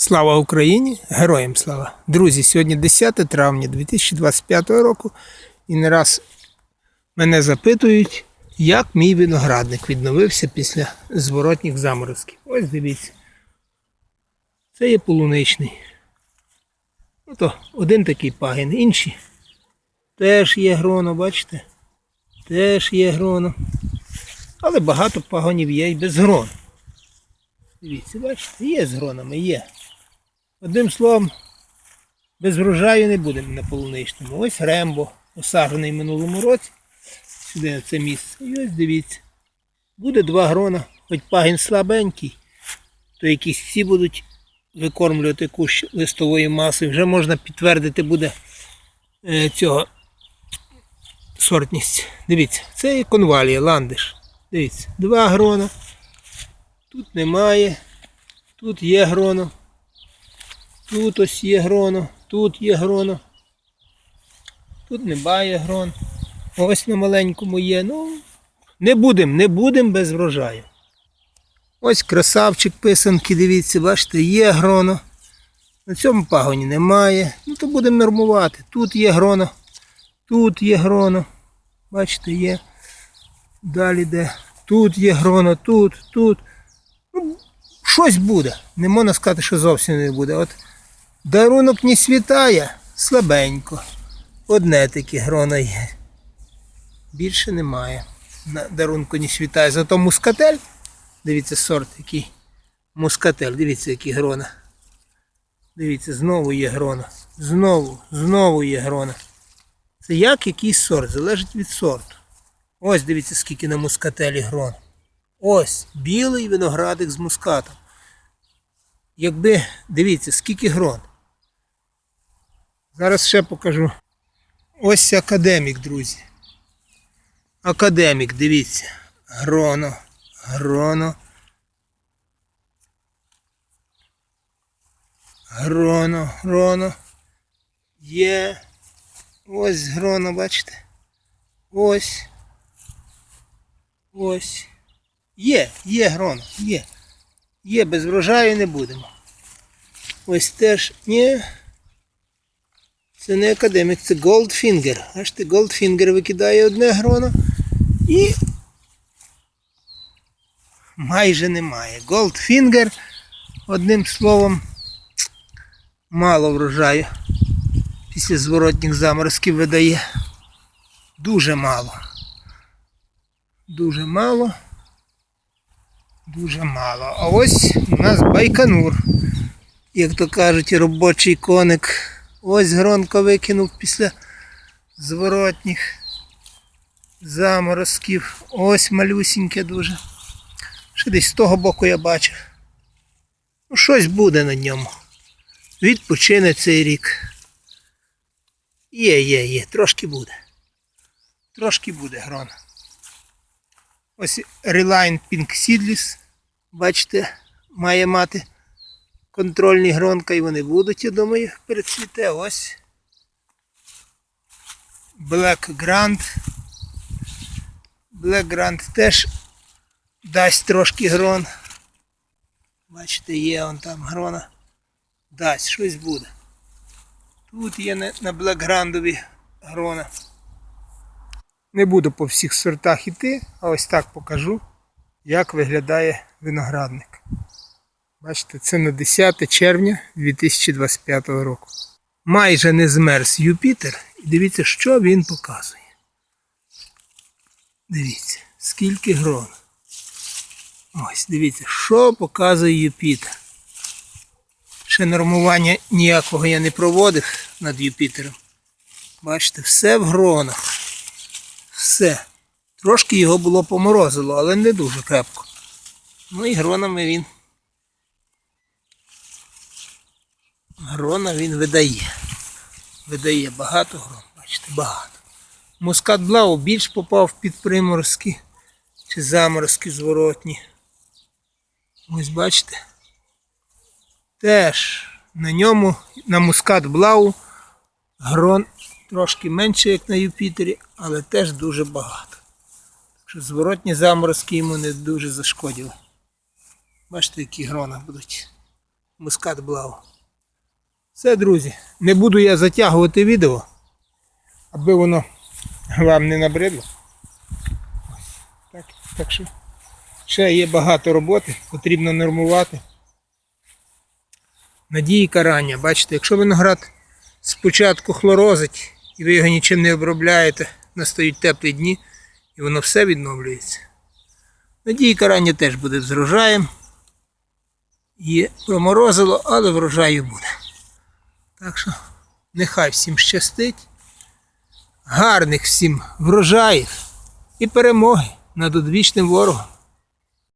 Слава Україні! Героям слава! Друзі, сьогодні 10 травня 2025 року і не раз мене запитують, як мій виноградник відновився після зворотніх заморозків. Ось дивіться. Це є полуничний. Ну то один такий пагін, інші теж є гроно, бачите? Теж є гроно. Але багато пагонів є і без грон. Дивіться, бачите, є з гронами, є. Одним словом, без врожаю не будемо на полуничному. Ось рембо, посаджений минулому році. Сюди на це місце. І ось дивіться. Буде два грона, хоч пагін слабенький, то якісь ці будуть викормлювати кущ листової маси. Вже можна підтвердити буде е, цього сортність. Дивіться, це є конвалія, ландиш. Дивіться, два грона. Тут немає. Тут є гроно. Тут ось є гроно. Тут є гроно. Тут немає грон. Ось на маленькому є. Ну, не будемо, не будемо без врожаю. Ось красавчик писанки, дивіться, бачите, є гроно. На цьому пагоні немає. Ну то будемо нормувати. Тут є гроно. Тут є гроно. Бачите, є. Далі де. Тут є гроно, тут, тут. Ну, щось буде. Не можна сказати, що зовсім не буде. От дарунок не світає, слабенько. Одне таке гроно є. Більше немає. На дарунку не світає. Зато мускатель. Дивіться сорт який. Мускатель. Дивіться, які грона. Дивіться, знову є грона. Знову, знову є грона. Це як якийсь сорт, залежить від сорту. Ось дивіться, скільки на мускателі грон. Ось білий виноградик з мускатом. Якби, дивіться, скільки грон. Зараз ще покажу. Ось академік, друзі. Академік, дивіться. Гроно, гроно. Гроно, гроно. Є. Ось гроно, бачите? Ось. Ось. Є, є гроно, є. Є, без врожаю не будемо. Ось теж ні. Це не академік, це Goldfinger. Бачите, Goldfinger викидає одне гроно і майже немає. Goldfinger, одним словом, мало врожаю. Після зворотніх заморозків видає. Дуже мало. Дуже мало. Дуже мало. А ось у нас байканур. Як то кажуть, робочий коник. Ось гронко викинув після зворотніх заморозків. Ось малюсіньке дуже. Ще десь з того боку я бачив. Ну, щось буде на ньому. Відпочине цей рік. Є, є, є, трошки буде. Трошки буде грона. Ось Reline Pink Seedless, бачите, має мати контрольні гронка і вони будуть, я думаю, перецвіте. Ось. Black Grand. Black Grand теж дасть трошки грон. Бачите, є он там грона. Дасть, щось буде. Тут є на, Grandові грона. Не буду по всіх сортах іти, а ось так покажу, як виглядає виноградник. Бачите, це на 10 червня 2025 року. Майже не змерз Юпітер. І дивіться, що він показує. Дивіться, скільки грон. Ось, дивіться, що показує Юпітер. Ще нормування ніякого я не проводив над Юпітером. Бачите, все в гронах. Все. Трошки його було поморозило, але не дуже крепко. Ну і гронами він. Грона він видає. Видає багато грон, бачите, багато. Мускат Блау більш попав під приморозки чи заморозки зворотні. Ось бачите. Теж на ньому, на мускат Блау, грон трошки менше, як на Юпітері, але теж дуже багато. Так що зворотні заморозки йому не дуже зашкодили. Бачите, які грона будуть. мускат блау. Все, друзі, не буду я затягувати відео, аби воно вам не набридло. Так, так що ще є багато роботи, потрібно нормувати. Надії карання. Бачите, якщо виноград спочатку хлорозить і ви його нічим не обробляєте, настають теплі дні і воно все відновлюється. Надії карання теж буде з врожаєм. Є проморозило, але врожаю буде. Так що нехай всім щастить. Гарних всім врожаїв і перемоги над одвічним ворогом.